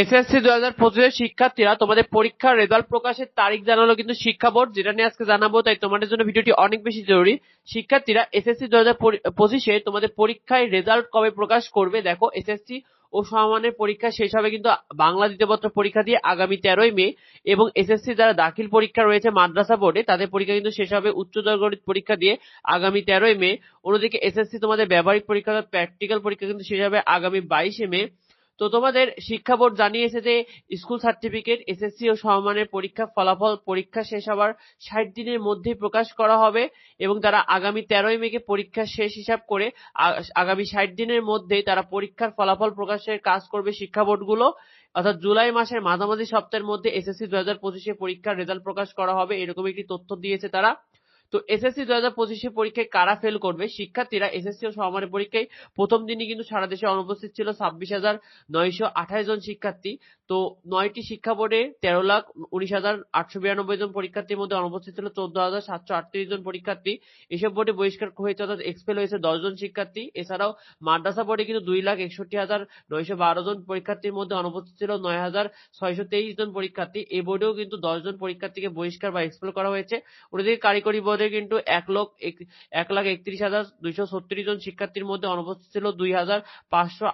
SSC দু হাজার পঁচিশের শিক্ষার্থীরা তোমাদের পরীক্ষার রেজাল্ট প্রকাশের তারিখ জানালো কিন্তু শিক্ষা বোর্ড, যেটা নিয়ে আজকে জানাব, তাই তোমাদের জন্য ভিডিওটি অনেক বেশি জরুরি। শিক্ষার্থীরা এসএসসি দু হাজার পঁচিশে তোমাদের পরীক্ষায় রেজাল্ট কবে প্রকাশ করবে? দেখো এসএসসি ও সমমানের পরীক্ষা শেষ হবে কিন্তু বাংলা দ্বিতীয়পত্র পরীক্ষা দিয়ে আগামী তেরোই মে এবং এসএসসি যারা দাখিল পরীক্ষা রয়েছে মাদ্রাসা বোর্ডে, তাদের পরীক্ষা কিন্তু শেষ হবে উচ্চতর গণিত পরীক্ষা দিয়ে আগামী তেরোই মে। অন্যদিকে এসএসসি তোমাদের ব্যবহারিক পরীক্ষা প্র্যাকটিক্যাল পরীক্ষা কিন্তু শেষ হবে আগামী বাইশে মে। তো তোমাদের শিক্ষা বোর্ড জানিয়েছে যে স্কুল সার্টিফিকেট এসএসসি ও সমমানের পরীক্ষা ফলাফল পরীক্ষা শেষ হওয়ার ষাট দিনের মধ্যে প্রকাশ করা হবে এবং তারা আগামী তেরোই মেকে পরীক্ষা শেষ হিসাব করে আগামী ষাট দিনের মধ্যেই তারা পরীক্ষার ফলাফল প্রকাশের কাজ করবে শিক্ষা বোর্ডগুলো। অর্থাৎ জুলাই মাসের মাঝামাঝি সপ্তাহের মধ্যে এসএসসি দু হাজার পঁচিশে পরীক্ষার রেজাল্ট প্রকাশ করা হবে, এরকম একটি তথ্য দিয়েছে তারা। তো এসএসসি দু হাজার পঁচিশে পরীক্ষায় কারা ফেল করবে? শিক্ষার্থীরা এসএসসি ও সমমানের পরীক্ষায় প্রথম দিনই কিন্তু সারা দেশে অনুপস্থিত ছিল ছাব্বিশ হাজার নয়শো আঠাশ জন শিক্ষার্থী। তো নয়টি শিক্ষা বোর্ডে তেরো লাখ উনিশ হাজার আটশো বিরানব্বই জন পরীক্ষার্থীর মধ্যে অনুপস্থিত ছিল চোদ্দ হাজার সাতশো আটত্রিশ জন পরীক্ষার্থী। এসব বোর্ডে বহিষ্কার হয়েছে অর্থাৎ এক্সপেল হয়েছে দশ জন শিক্ষার্থী। এছাড়াও মাদ্রাসা বোর্ডে কিন্তু দুই লাখ একষট্টি হাজার নয়শো বারো জন পরীক্ষার্থীর মধ্যে অনুপস্থিত ছিল নয় হাজার ছয়শো তেইশ জন পরীক্ষার্থী। এই বোর্ডেও কিন্তু দশ জন পরীক্ষার্থীকে বহিষ্কার বা এক্সপেল করা হয়েছে। ওদিকে কারিগরি বোর্ডে কিন্তু এক লক্ষ এক লাখ একত্রিশ হাজার দুইশো ছত্রিশ জন শিক্ষার্থীর মধ্যে অনুপস্থিত ছিল। দুই হাজার পাঁচশো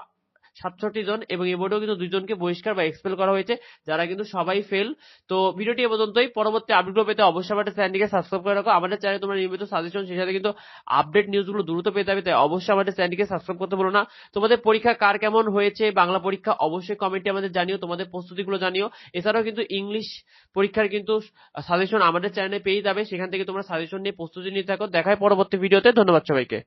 সাতষট্টি জন এবং এ বোর্ডেও কিন্তু দুইজনকে বহিষ্কার বা এক্সপেল করা হয়েছে, যারা কিন্তু সবাই ফেল তো ভিডিওটি এ পর্যন্তই। পরবর্তী আপডেটগুলো পেতে অবশ্যই আমাদের চ্যানেলটিকে সাবস্ক্রাইব করে রাখো। আমাদের চ্যানেলে তোমরা নিয়মিত সাজেশন সেই সাথে কিন্তু আপডেট নিউজগুলো দ্রুত পেতে হবে তাই অবশ্যই আমাদের চ্যানেলটিকে সাবস্ক্রাইব করতে বলো না। তোমাদের পরীক্ষা কার কেমন হয়েছে, বাংলা পরীক্ষা অবশ্যই কমেন্টে আমাদের জানিও, তোমাদের প্রস্তুতিগুলো জানিও। এছাড়াও কিন্তু ইংলিশ পরীক্ষার কিন্তু সাজেশন আমাদের চ্যানেলে পেয়ে যাবে, সেখান থেকে তোমরা সাজেশন নিয়ে প্রস্তুতি নিয়ে থাকো। দেখায় পরবর্তী ভিডিওতে ধন্যবাদ সবাইকে।